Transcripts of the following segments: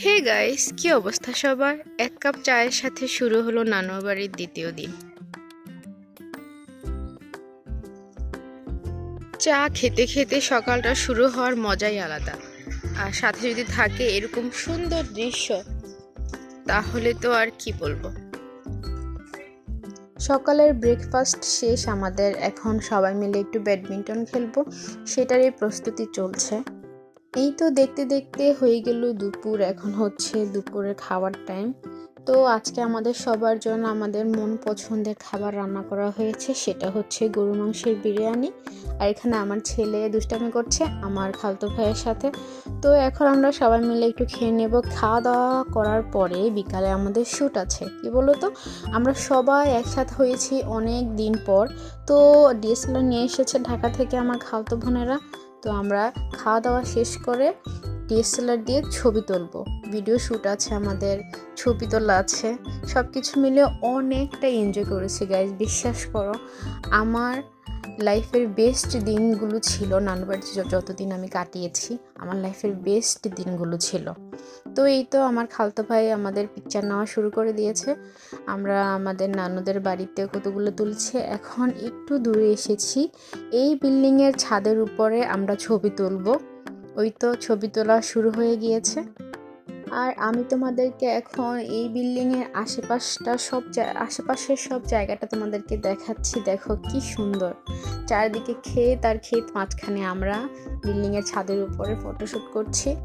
Hey guys, কি অবস্থা সবার? এক কাপ চায়ের সাথে শুরু হলো নানুর বাড়ির দ্বিতীয় দিন। চা খেতে খেতে সকালটা শুরু হওয়ার মজাই আলাদা। আর সাথে যদি থাকে এরকম সুন্দর দৃশ্য, তাহলে তো আর কি বলব? সকালের ব্রেকফাস্ট শেষ, আমাদের এখন সবাই মিলে একটু ব্যাডমিন্টন খেলব, সেটারই প্রস্তুতি চলছে। এই তো দেখতে দেখতে হয়ে গেল দুপুর, এখন হচ্ছে দুপুরের খাওয়ার টাইম তো আজকে আমাদের সবার জন্য আমাদের মন পছন্দের খাবার রান্না করা হয়েছে, সেটা হচ্ছে গরু মাংসের বিরিয়ানি। আর এখানে আমার ছেলে দুষ্টামি করছে, আমার খালতো ভাইয়ের সাথে। তো এখন আমরা সবাই মিলে একটু খেয়ে নেব। খাওয়া দাওয়া করার পরে বিকালে আমাদের শ্যুট আছে, কি বলো তো আমরা সবাই একসাথে হয়েছি অনেক দিন পর। তো ডিএসএলআর নিয়ে এসেছে ঢাকা থেকে আমার খালতো বোনেরা। তো আমরা খাওয়া দাওয়া শেষ করে ডিএসএলআর দিয়ে ছবি তুলবো। ভিডিও শ্যুট আছে আমাদের, ছবি তোলা আছে সব কিছু মিলে অনেকটা এনজয় করেছি গাইজ বিশ্বাস করো। আমার লাইফের বেস্ট দিনগুলো ছিল নানুবাড়িতে যতদিন আমি কাটিয়েছি, আমার লাইফের বেস্ট দিনগুলো ছিল। তো এই তো আমার খালতো ভাই আমাদের পিকচার নেওয়া শুরু করে দিয়েছে। আমরা আমাদের নানুদের বাড়িতে কতগুলো তুলছে, এখন একটু দূরে এসেছি। এই বিল্ডিংয়ের ছাদের উপরে আমরা ছবি তুলব। ওই তো ছবি তোলা শুরু হয়ে গিয়েছে। আর আমি তোমাদেরকে এখন এই বিল্ডিংয়ের আশেপাশটা সব আশেপাশের সব জায়গাটা তোমাদেরকে দেখাচ্ছি। দেখো কি সুন্দর। চারিদিকে ক্ষেত আর ক্ষেত মাঝখানে আমরা বিল্ডিংয়ের ছাদের উপরে ফটোশ্যুট করছি।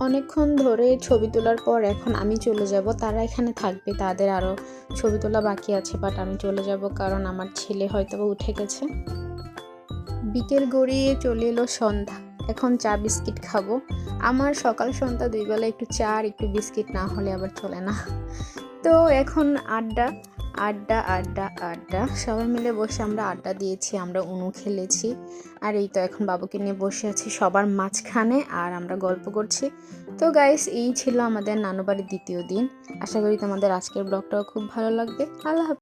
অনেকক্ষণ ধরে ছবি তোলার পর এখন আমি চলে যাব। তারা এখানে থাকবে, তাদের আরও ছবি তোলা বাকি আছে বাট আমি চলে যাব কারণ আমার ছেলে হয়তো উঠে গেছে। বিকেল গড়িয়ে চলে এলো সন্ধ্যা। এখন চা বিস্কিট খাব। আমার সকাল সন্ধ্যা দুই বেলা একটু চা আর একটু বিস্কিট না হলে আবার চলে না। তো এখন আড্ডা আড্ডা আড্ডা আড্ডা। সবাই মিলে বসে আমরা আড্ডা দিয়েছি, আমরা উনু খেলেছি। আর এই তো এখন বাবুকে নিয়ে বসে আছি সবার মাঝখানে আর আমরা গল্প করছি। তো গাইস এই ছিল আমাদের নানু বাড়ির দ্বিতীয় দিন। আশা করি তোমাদের আজকের ব্লগটাও খুব ভালো লাগবে। আল্লাহ।